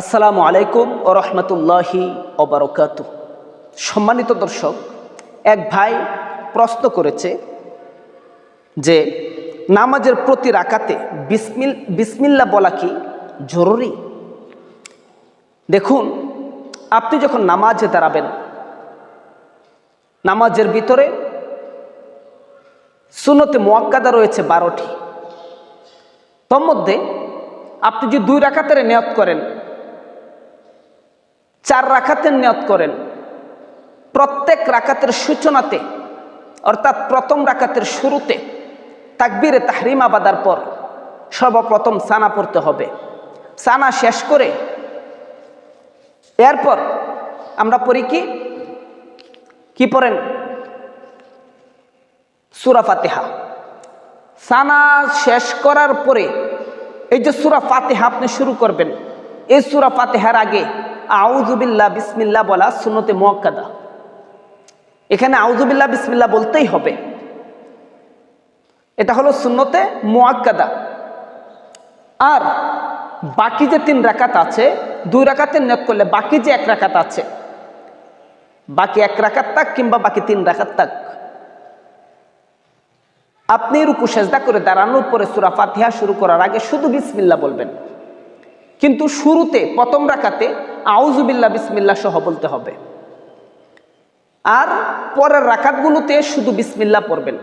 আসসালামু আলাইকুম ও রহমতুল্লাহি ওবরকাত সম্মানিত দর্শক, এক ভাই প্রশ্ন করেছে যে, নামাজের প্রতি রাকাতে বিসমিল, বিসমিল্লা বলা কি জরুরি? দেখুন, আপনি যখন নামাজে দাঁড়াবেন, নামাজের ভিতরে সুনতে মোয়াক্কাদা রয়েছে বারোটি। তোর মধ্যে আপনি যদি দুই রাখাতের নিয়ত করেন চার রাখাতের নিয়ত করেন। প্রত্যেক রাখাতের সূচনাতে, অর্থাৎ প্রথম রাকাতের শুরুতে তাকবীরে তাহরিমা বাদার পর সর্বপ্রথম সানা পড়তে হবে। সানা শেষ করে এরপর আমরা পড়ি কি? কি পড়েন? সুরা ফাতেহা। সানা শেষ করার পরে এই যে সুরা ফাতেহা আপনি শুরু করবেন, এই সুরা ফাতেহার আগে আউজুবিল্লা বিসমিল্লা বলা সুনতে মোয়াক্কাদা। এখানে আউজুবিল্লা বিসমিল্লা বলতেই হবে। এটা হলো সুন্নতে মোয়াক্কাদা। আর বাকি যে তিন রাকাত আছে, দুই রাকাতের নিয়ত করলে বাকি যে এক রাকাত আছে, বাকি এক রাকাত তাক কিংবা বাকি তিন রাকাত তাক আপনি রুকু সেজদা করে দাঁড়ানোর পরে সুরা ফাতিহা শুরু করার আগে শুধু বিসমিল্লা বলবেন। কিন্তু শুরুতে, প্রথম রাকাতে আউজুবিল্লা বিসমিল্লা সহ বলতে হবে। আর পরের রাকাতগুলোতে শুধু বিসমিল্লা পড়বেন।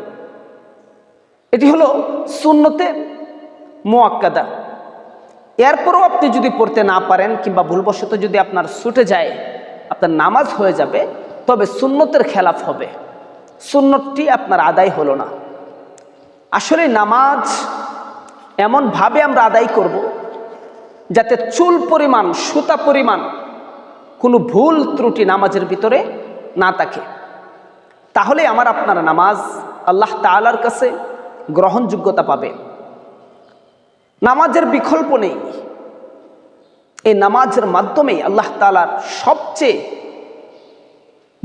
এটি হলো সুন্নতে মোয়াক্কাদা এরপরও আপনি যদি পড়তে না পারেন কিংবা ভুলবশত যদি আপনার ছুটে যায়, আপনার নামাজ হয়ে যাবে, তবে সুন্নতের খেলাফ হবে। সুন্নতটি আপনার আদায় হলো না। আসলে নামাজ এমনভাবে আমরা আদায় করব যাতে চুল পরিমাণ, সুতা পরিমাণ কোনো ভুল ত্রুটি নামাজের ভিতরে না থাকে। তাহলে আমার আপনার নামাজ আল্লাহ তালার কাছে গ্রহণযোগ্যতা পাবে। নামাজের বিকল্প নেই। এই নামাজের মাধ্যমেই আল্লাহ তালার সবচেয়ে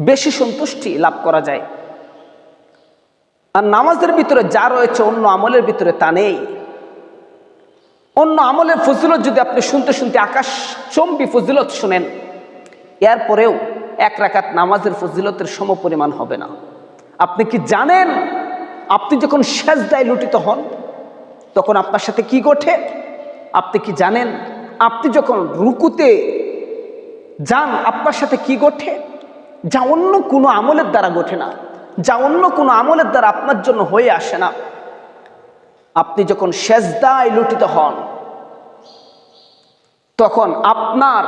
বেশি সন্তুষ্টি লাভ করা যায়। আর নামাজের ভিতরে যা রয়েছে অন্য আমলের ভিতরে তা নেই। অন্য আমলের ফজিলত যদি আপনি শুনতে শুনতে আকাশ চম্বি ফজিলত শুনেন, এরপরেও এক রাকাত নামাজের ফজিলতের সম পরিমাণ হবে না। আপনি কি জানেন, আপনি যখন সেজদায় লুটিত হন, তখন আপনার সাথে কি ঘটে? আপনি কি জানেন, আপনি যখন রুকুতে যান, আপনার সাথে কি ঘটে? যা অন্য কোনো আমলের দ্বারা ঘটে না। যা অন্য কোনো আমলের দ্বারা আপনার জন্য হয়ে আসে না। আপনি যখন সেজদায় লুটিত হন, তখন আপনার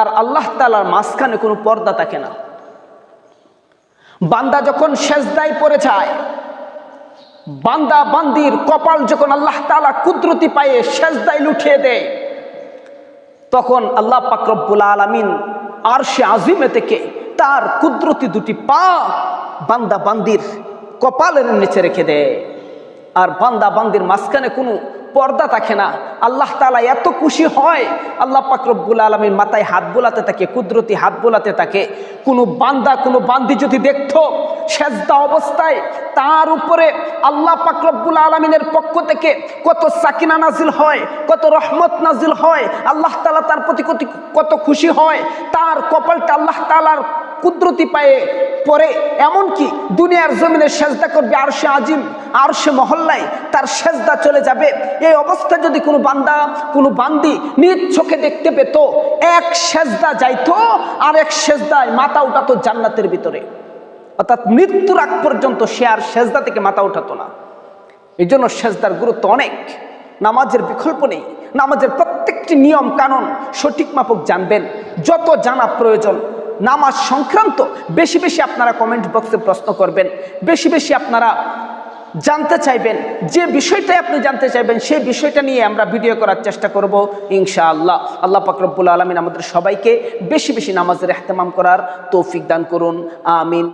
আর আল্লাহ তালার মাঝখানে কোনো পর্দা থাকে না। বান্দা যখন সেজদায় পড়ে যায়, বান্দা বান্দির কপাল যখন আল্লাহ তালা কুদরতি পায়ে সেজদায় লুঠিয়ে দেয়, তখন আল্লাহ পাকরব্বুল আলমিন আর সে আজিমে থেকে তার কুদরতি দুটি পা বান্দা বান্দির কপালের নিচে রেখে দেয়। আর বান্দা বান্দির মাঝখানে কোনো পর্দা থাকে না। আল্লাহ তালা এত খুশি হয়। আল্লাহ পাকরব্বুল আলমীর মাথায় হাত বোলাতে থাকে, কুদরতি হাত বোলাতে থাকে। কোনো বান্দা, কোনো বান্দি যদি দেখতো সেজদা অবস্থায়, তার উপরে আল্লাহ পাকরব্বুল আলমিনের পক্ষ থেকে কত সাকিনা নাজিল হয়, কত রহমত নাজিল হয়, আল্লাহ তালা তার প্রতি কত খুশি হয়, তার কপালটা আল্লাহ তালার কুদরতি পায়ে পরে এমনকি দুনিয়ার জমিনে সেজদা করবে আর সে আজিম আর সে মহল্লায় তার সেজদা চলে যাবে। এই অবস্থা যদি কোনো বান্দা, কোনো বান্দি নিজ চোখে দেখতে পেত, এক সেজদা যাইতো আর এক সেজদায় মাথা উঠাতো জান্নাতের ভিতরে। অর্থাৎ মৃত্যুর আগ পর্যন্ত সে আর সেজদা থেকে মাথা উঠাতো না। এই জন্য সেজদার গুরুত্ব অনেক। নামাজের বিকল্প নেই। নামাজের প্রত্যেকটি নিয়ম কানুন সঠিক মাপক জানবেন। যত জানা প্রয়োজন নামাজ সংক্রান্ত বেশি বেশি আপনারা কমেন্ট বক্সে প্রশ্ন করবেন, বেশি বেশি আপনারা জানতে চাইবেন, যে বিষয়টাই আপনি জানতে চাইবেন, সেই বিষয়টা নিয়ে আমরা ভিডিও করার চেষ্টা করব ইনশা আল্লাহ আল্লাহ পাকরবুল আলমিন আমাদের সবাইকে বেশি বেশি নামাজের এহতেমাম করার তৌফিক দান করুন, আমিন।